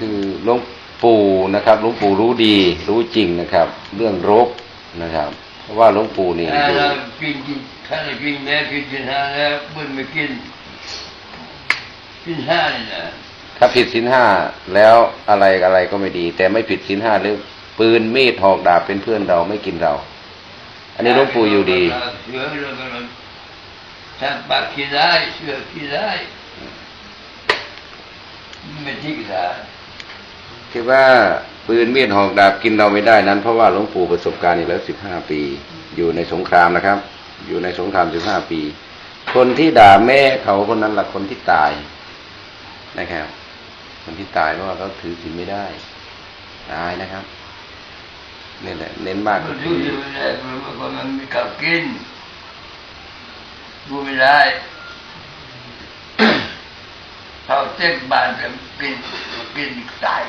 คือหลวงปู่นะครับหลวงปู่รู้ดี รู้จริงนะครับ เรื่องรกนะครับ เพราะว่าหลวงปู่นี่ถ้าอยู่เรากินกินถ้าเรากินแม่กินกินห้าแล้วบุญไม่กิน กินห้านี่นะถ้าผิดศีลห้าแล้วอะไรอะไรก็ไม่ดี แต่ไม่ผิดศีลห้าหรือปืนมีดหอกดาบเป็นเพื่อนเราไม่กินเรา อันนี้หลวงปู่อยู่ดีเสือเราก็เราถ้าปากกินได้เสือกินได้ไม่ทิ้งได้ คือว่าปืนมีดหอกดาบกินเราไม่ได้นั้น เพราะว่าหลวงปู่ประสบการณ์อีกแล้วสิบห้าปี อยู่ในสงครามนะครับ อยู่ในสงครามสิบห้าปี คนที่ด่าแม่เขาคนนั้นแหละคนที่ตายนะครับ คนที่ตายเพราะว่าเขาถือศีลไม่ได้ตายนะครับนี่แหละเน้นมากก็นคืรู้อมันก็มันมีกับกินดูไม่ได้ เขาเจ็บบานจะกินกินตาย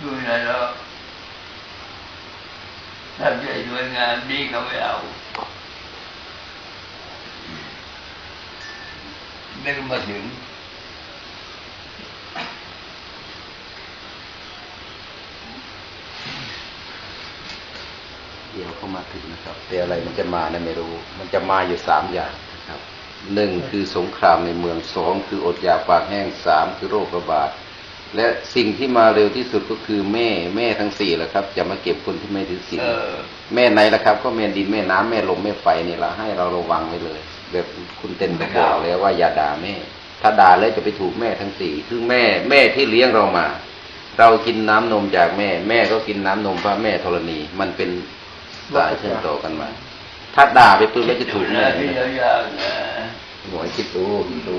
ดูไม่ด้แล้วถ้าใจสวยงามดีเขาไม่เอาไม่ก็มาถึงเดี๋ยวเขามาถึงนะครับ แต่อะไรมันจะมานี่ยไม่รู้ มันจะมาอยู่สามอย่างนะครับ หนึ่งคือสงครามในเมืองสองคืออดอยากปากแห้งสามคือโรคระบาดและสิ่งที่มาเร็วที่สุดก็คือแม่แม่ทั้งสี่แหละครับจะมาเก็บคนที่ไม่ถือศีลเออแม่ไหนล่ะครับ ก็แม่ดินแม่น้ำแม่ลมแม่ไฟนี่แหละให้เราระวังไว้เลย แบบคุณเต้นก็บอกแล้วว่าอย่าด่าแม่ ถ้าด่าแล้วจะไปถูกแม่ทั้งสี่คือแม่แม่ที่เลี้ยงเรามา เรากินน้ำนมจากแม่ แม่ก็กินน้ำนมพระแม่ธรณีมันเป็นสายเชื่อมต่อกันมา ถ้าด่าไปปุ๊บแล้วจะถูกแม่ หน่วคิดดูดู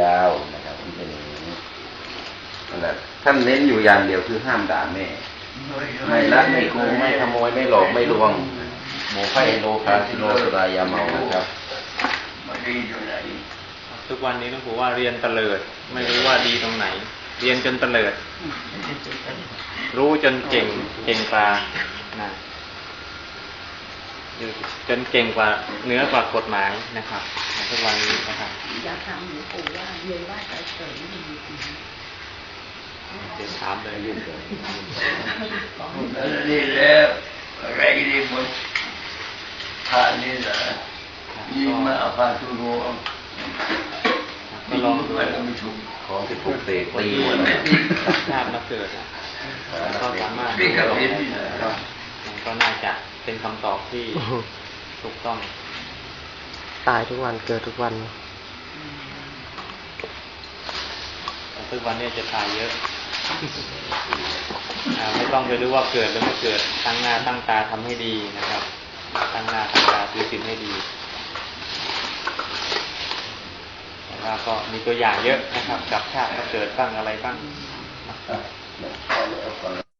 ยาวๆนะครับมันเป็นอย่างนี้นั่นแหละท่านเน้นอยู่อย่างเดียวคือห้ามด่าแม่ไม่รักไม่โกงไม่ขโมยไม่หลอกไม่ลวงโมไฟโลคาสิโนสุรายาเมานะครับทุกวันนี้หลวงปู่ว่าเรียนเตลิด ไม่รู้ว่าดีตรงไหน เรียนจนเตลิด รู้จนเก่งเก่งกว่านะ จนเก่งกว่าเหนือกว่ากฎหมายนะครับทุกวันนี้นะครับอยากถามหลวงปู่ว่าเรียนว่าใจเฉยมีจริงไหมเดี๋ยวถามเลยแล้วนี่แล้วอะไรดีหมดผ่านนี่แหละยิ่งมาผ่านทุกโรงก็ลองดูมันก็ไม่ถูกของที่ปลุกเสกตีหมดไม่นะดีชาติมาเกิดนะก็สามารถนี่ก็เป็นนี่นะก็มันก็น่าจะ เป็นคำตอบที่ถูกต้อง ตายทุกวันเกิดทุกวันแต่ทุกวันนี้จะตายเยอะอ่าไม่ต้องไปรู้ว่าเกิดหรือไม่เกิดตั้งหน้าตั้งตาทำให้ดีนะครับตั้งหน้าตั้งตาถือศีลให้ดีแต่ว่าก็มีตัวอย่างเยอะนะครับ กับชาติมาเกิดบ้างอะไรบ้าง